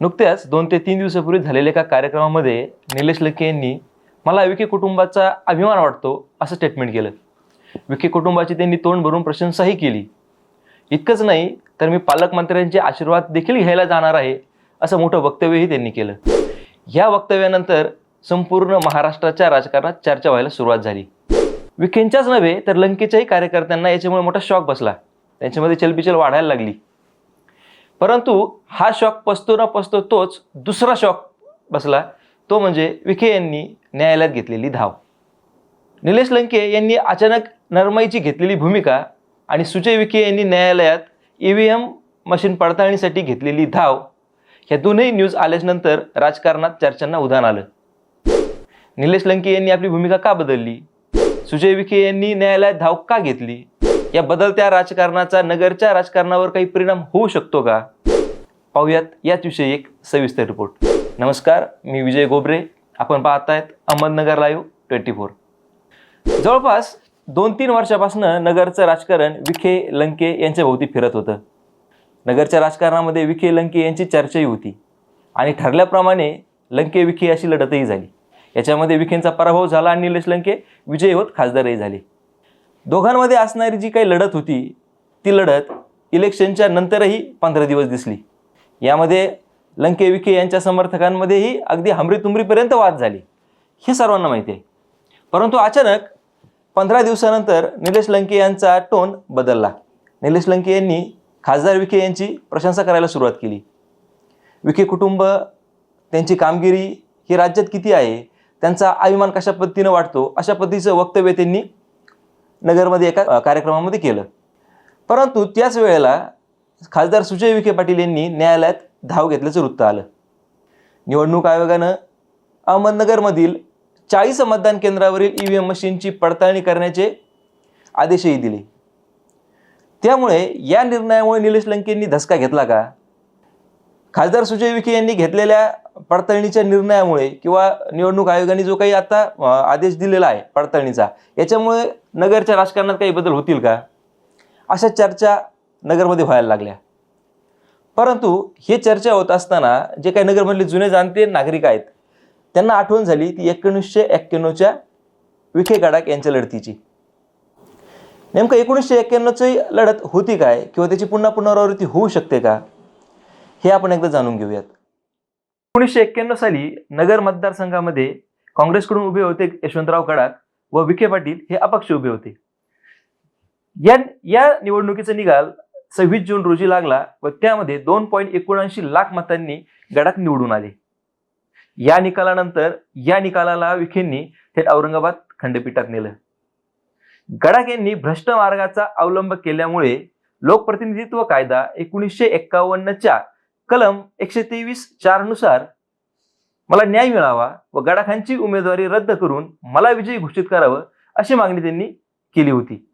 नुकत्याच दोन ते तीन दिवसापूर्वी झालेल्या एका कार्यक्रमामध्ये निलेश लंके यांनी मला विखे कुटुंबाचा अभिमान वाटतो असं स्टेटमेंट केलं. विखे कुटुंबाची त्यांनी तोंड भरून प्रशंसाही केली. इतकंच नाही तर मी पालकमंत्र्यांचे आशीर्वाद देखील घ्यायला जाणार आहे असं मोठं वक्तव्यही त्यांनी केलं. या वक्तव्यानंतर संपूर्ण महाराष्ट्राच्या राजकारणात चर्चा व्हायला सुरुवात झाली. विखेंच्याच नव्हे तर लंकेच्याही कार्यकर्त्यांना याच्यामुळे मोठा शॉक बसला. त्यांच्यामध्ये चलबिचल वाढायला लागली. परंतु हा शॉक पसतो न पसतो तोच दुसरा शॉक बसला. तो म्हणजे विखे यांनी न्यायालयात घेतलेली धाव. निलेश लंके यांनी अचानक नरमाईची घेतलेली भूमिका आणि सुजय विखे यांनी न्यायालयात ई व्ही एम मशीन पडताळणीसाठी घेतलेली धाव ह्या दोनही न्यूज आल्याच्यानंतर राजकारणात चर्चांना उधाण आलं. निलेश लंके यांनी आपली भूमिका का बदलली? सुजय विखे यांनी न्यायालयात धाव का घेतली? या बदलत्या राजकारणाचा नगरच्या राजकारणावर काही परिणाम होऊ शकतो का? पाहूयात याच विषयी एक सविस्तर रिपोर्ट नमस्कार मी विजय गोबरे. आपण पाहतायत अहमदनगर लाईव्ह ट्वेंटी फोर. जवळपास दोन तीन वर्षापासून नगरचं राजकारण विखे लंके यांच्या भोवती फिरत होतं. नगरच्या राजकारणामध्ये विखे लंके यांची चर्चाही होती. आणि ठरल्याप्रमाणे लंके विखे अशी लढतही झाली. याच्यामध्ये विखेंचा पराभव झाला आणि निलेश लंके विजयी होत खासदारही झाले. दोघांमध्ये असणारी जी काही लढत होती ती लढत इलेक्शनच्या नंतरही पंधरा दिवस दिसली. यामध्ये लंके विखे यांच्या समर्थकांमध्येही अगदी हमरीतुमरीपर्यंत वाद झाली. हे सर्वांना माहिती आहे. परंतु अचानक पंधरा दिवसानंतर निलेश लंके यांचा टोन बदलला. निलेश लंके यांनी खासदार विखे यांची प्रशंसा करायला सुरुवात केली. विखे कुटुंब त्यांची कामगिरी ही राज्यात किती आहे त्यांचा अभिमान कशा पद्धतीनं वाटतो अशा पद्धतीचं वक्तव्य त्यांनी नगरमध्ये एका कार्यक्रमामध्ये केलं. परंतु त्याच वेळेला खासदार सुजय विखे पाटील यांनी न्यायालयात धाव घेतल्याचं वृत्त आलं. निवडणूक आयोगानं अहमदनगरमधील चाळीस मतदान केंद्रावरील ई व्ही एम मशीनची पडताळणी करण्याचे आदेशही दिले. त्यामुळे या निर्णयामुळे निलेश लंकेंनी धसका घेतला का? खासदार सुजय विखे यांनी घेतलेल्या पडताळणीच्या निर्णयामुळे किंवा निवडणूक आयोगाने जो काही आता आदेश दिलेला आहे पडताळणीचा याच्यामुळे नगरच्या राजकारणात काही बदल होतील का? अशा चर्चा नगरमध्ये व्हायला लागल्या. परंतु हे चर्चा होत असताना जे काही नगरमधले जुने जाणते नागरिक आहेत त्यांना आठवण झाली ती एकोणीसशे एक्क्याण्णवच्या विखे गाडाक यांच्या लढतीची. नेमकं एकोणीसशे एक्क्याण्णवची लढत होती काय किंवा त्याची पुन्हा पुनरावृत्ती होऊ शकते का हे आपण एकदा जाणून घेऊयात. एकोणीसशे एक्क्याण्णव साली नगर मतदारसंघामध्ये काँग्रेसकडून उभे होते यशवंतराव गडाक व विखे पाटील हे अपक्ष उभे होते. या या निवडणुकीचा निकाल सव्वीस जून रोजी लागला व त्यामध्ये दोन पॉईंट एकोणऐंशी लाख मतांनी गडाख निवडून आले. या निकालानंतर या निकालाला विखेंनी थेट औरंगाबाद खंडपीठात नेलं. गडाख यांनी भ्रष्ट मार्गाचा अवलंब केल्यामुळे लोकप्रतिनिधित्व कायदा एकोणीसशे एक्कावन्नच्या कलम एकशे तेवीस चारनुसार मला न्याय मिळावा व गडाखांची उमेदवारी रद्द करून मला विजयी घोषित करावं अशी मागणी त्यांनी केली होती.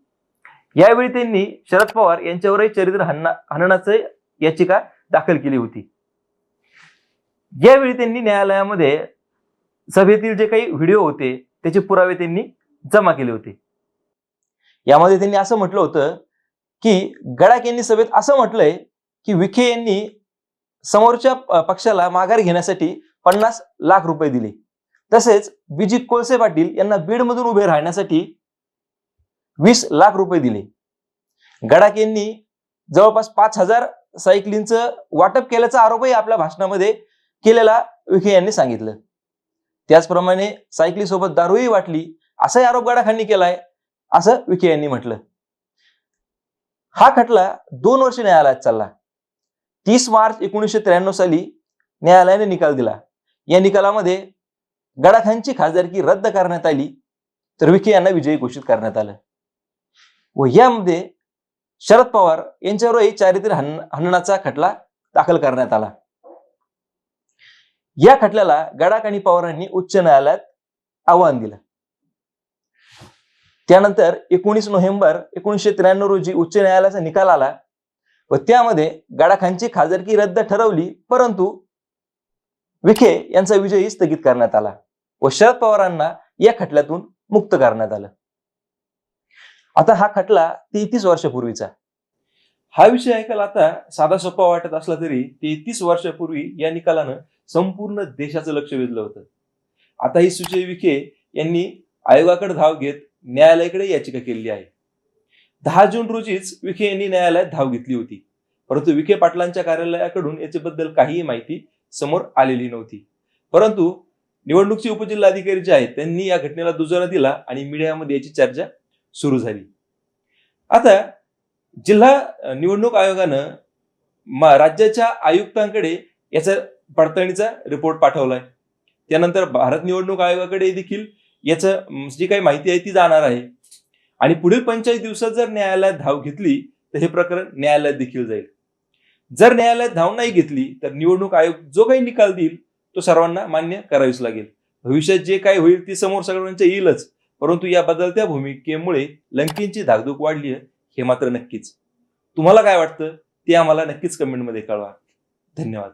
यावेळी त्यांनी शरद पवार यांच्यावरही चरित्र हनना हननाचं याचिका दाखल केली होती. यावेळी त्यांनी न्यायालयामध्ये सभेतील जे काही व्हिडिओ होते त्याचे पुरावे त्यांनी जमा केले होते. यामध्ये त्यांनी असं म्हटलं होतं की गडाख यांनी सभेत असं म्हटलंय की विखे यांनी समोरच्या पक्षाला माघार घेण्यासाठी पन्नास लाख रुपये दिले. तसेच बिजी कोळसे पाटील यांना बीडमधून उभे राहण्यासाठी वीस लाख रुपये दिले. गडाख यांनी जवळपास पाच हजार सायकलींचं वाटप केल्याचा आरोपही आपल्या भाषणामध्ये केलेला विखे यांनी सांगितलं. त्याचप्रमाणे सायकलीसोबत दारूही वाटली असाही आरोप गडाखांनी केलाय असं विखे यांनी म्हटलं. हा खटला दोन वर्ष न्यायालयात चालला. तीस मार्च एकोणीसशे त्र्याण्णव साली न्यायालयाने निकाल दिला. या निकालामध्ये गडाखांची खासदारकी रद्द करण्यात आली तर विखे यांना विजयी घोषित करण्यात आलं. व यामध्ये शरद पवार यांच्यावरही चारित्र्य हन हननाचा खटला दाखल करण्यात आला. या खटल्याला गडाख आणि पवारांनी उच्च न्यायालयात आव्हान दिलं. त्यानंतर एकोणीस नोव्हेंबर एकोणीसशे त्र्याण्णव रोजी उच्च न्यायालयाचा निकाल आला व त्यामध्ये गडाखांची खासदारकी रद्द ठरवली परंतु विखे यांचा विजयही स्थगित करण्यात आला व शरद पवारांना या खटल्यातून मुक्त करण्यात आलं. आता हा खटला तेहतीस वर्षापूर्वीचा. हा विषय ऐकायला आता साधा सोपा वाटत असला तरी तेहतीस वर्षापूर्वी या निकालानं संपूर्ण देशाचं लक्ष वेधलं होतं. आता ही सुजय विखे यांनी आयोगाकडे धाव घेत न्यायालयाकडे याचिका केलेली आहे. दहा जून रोजीच विखे यांनी न्यायालयात धाव घेतली होती. परंतु विखे पाटलांच्या कार्यालयाकडून याच्याबद्दल काहीही माहिती समोर आलेली नव्हती. परंतु निवडणूकचे उपजिल्हाधिकारी जे आहेत त्यांनी या घटनेला दुजोरा दिला आणि मीडियामध्ये याची चर्चा सुरू झाली. आता जिल्हा निवडणूक आयोगानं मा- राज्याच्या आयुक्तांकडे याचा पडताळणीचा रिपोर्ट पाठवलाय. त्यानंतर भारत निवडणूक आयोगाकडे देखील याचं जी काही माहिती आहे ती जाणार आहे. आणि पुढील पंचेचाळीस दिवसात जर न्यायालयात धाव घेतली तर हे प्रकरण न्यायालयात देखील जाईल. जर न्यायालयात धाव नाही घेतली तर निवडणूक आयोग जो काही निकाल देईल तो सर्वांना मान्य करावीच लागेल. भविष्यात जे काय होईल ते समोर सगळ्यांच्या येईलच. परंतु या बदलत्या भूमिकेमुळे लंकेंची धाकधूक वाढली आहे हे मात्र नक्कीच. तुम्हाला काय वाटतं ते आम्हाला नक्कीच कमेंटमध्ये कळवा. धन्यवाद.